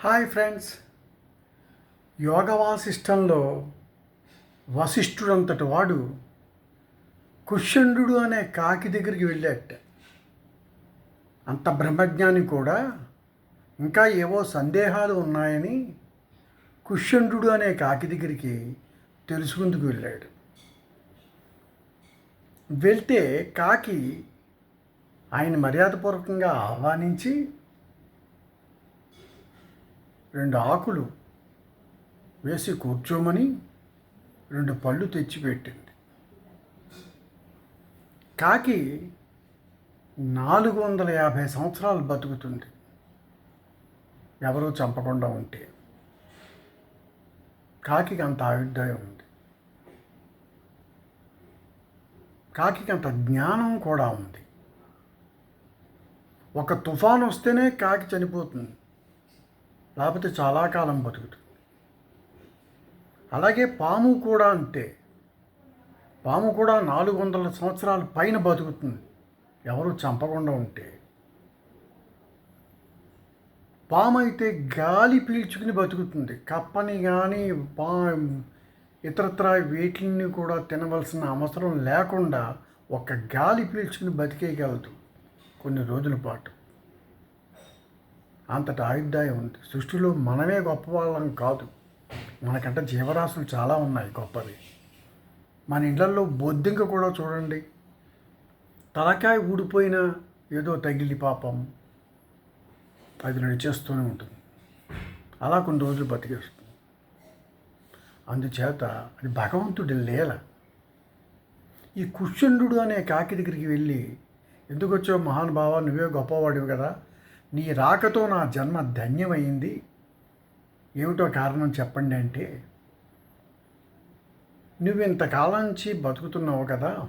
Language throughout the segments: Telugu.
Hi friends. యోగ వాసిష్టంలో వశిష్ఠుడంతటి వాడు కుష్యండు అనే కాకి దగ్గరికి వెళ్ళాట అంత బ్రహ్మజ్ఞాని కూడా ఇంకా ఏవో సందేహాలు ఉన్నాయని కుష్యండు అనే కాకి దగ్గరికి తెలుసుకుందుకు వెళ్ళాడు. వెళ్తే కాకి ఆయన మర్యాదపూర్వకంగా ఆహ్వానించి రెండు ఆకులు వేసి కూర్చోమని రెండు పళ్ళు తెచ్చిపెట్టింది. కాకి నాలుగు వందల యాభై సంవత్సరాలు బతుకుతుంది. ఎవరూ చంపకుండా ఉంటే. కాకి అంత ఆయుర్దాయం ఉంది. కాకి అంత జ్ఞానం కూడా ఉంది. ఒక తుఫాన్ వస్తేనే కాకి చనిపోతుంది. లేకపోతే చాలా కాలం బతుకుతుంది. అలాగే పాము కూడా అంతే. పాము కూడా నాలుగు వందల సంవత్సరాల పైన బతుకుతుంది. ఎవరు చంపకుండా ఉంటే. పాము అయితే గాలి పీల్చుకుని బతుకుతుంది. కప్పని కానీ పా ఇతరత్ర వీటిని కూడా తినవలసిన అవసరం లేకుండా ఒక గాలి పీల్చుకుని బతికేయగలదు. కొన్ని రోజుల పాటు. అంతటి ఆయుర్దాయం ఉంది. సృష్టిలో మనమే గొప్పవాళ్ళం కాదు. మనకంటే జీవరాశులు చాలా ఉన్నాయి గొప్పవి. మన ఇళ్ళలో బొద్దింక కూడా చూడండి. తలకాయ ఊడిపోయినా ఏదో తగిలి పాపం. అది నడిచేస్తూనే ఉంటుంది. అలా కొన్ని రోజులు బతికేస్తుంది. అందుచేత అది భగవంతుడి లేల. ఈ కుష్యండు అనే కాకి దగ్గరికి వెళ్ళి ఎందుకు వచ్చావు మహానుభావ? నువ్వే గొప్పవాడివి కదా. నీ రాకతో నా జన్మ ధన్యమైంది. ఏమిటో కారణం చెప్పండి అంటే నువ్వు ఇంతకాలం నుంచి బతుకుతున్నావు కదా.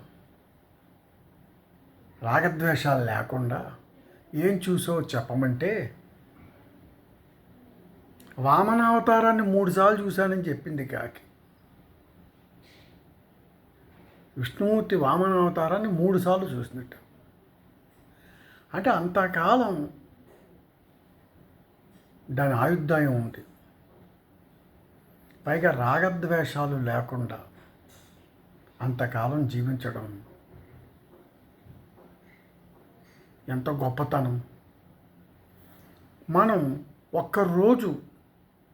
రాగద్వేషాలు లేకుండా ఏం చూసావు చెప్పమంటే వామనావతారాన్ని మూడుసార్లు చూశానని చెప్పింది కాకి. విష్ణుమూర్తి వామనావతారాన్ని మూడుసార్లు చూసినట్టు. అంటే అంతకాలం దాని ఆయుర్దాయం ఉంది. పైగా రాగద్వేషాలు లేకుండా అంతకాలం జీవించడం ఎంత గొప్పతనం. మనం ఒక్కరోజు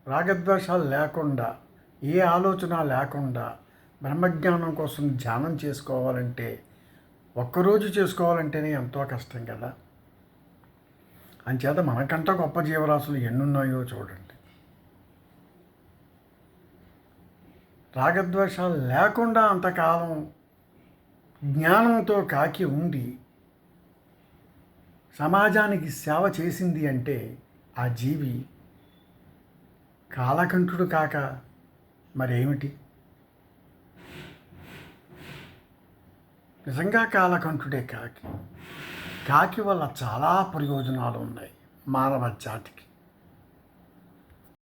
రాగద్వేషాలు లేకుండా ఏ ఆలోచన లేకుండా బ్రహ్మజ్ఞానం కోసం ధ్యానం చేసుకోవాలంటే ఒక్కరోజు చేసుకోవాలంటేనే ఎంతో కష్టం కదా. అంచేత మనకంట గొప్ప జీవరాశులు ఎన్నున్నాయో చూడండి. రాగద్వేషాలు లేకుండా అంతకాలం జ్ఞానంతో కాకి ఉండి సమాజానికి సేవ చేసింది అంటే ఆ జీవి కాలకంఠుడు కాక మరేమిటి? నిజంగా కాలకంఠుడే కాకి. కాకి వల్ల చాలా ప్రయోజనాలు ఉన్నాయి మానవ జాతికి.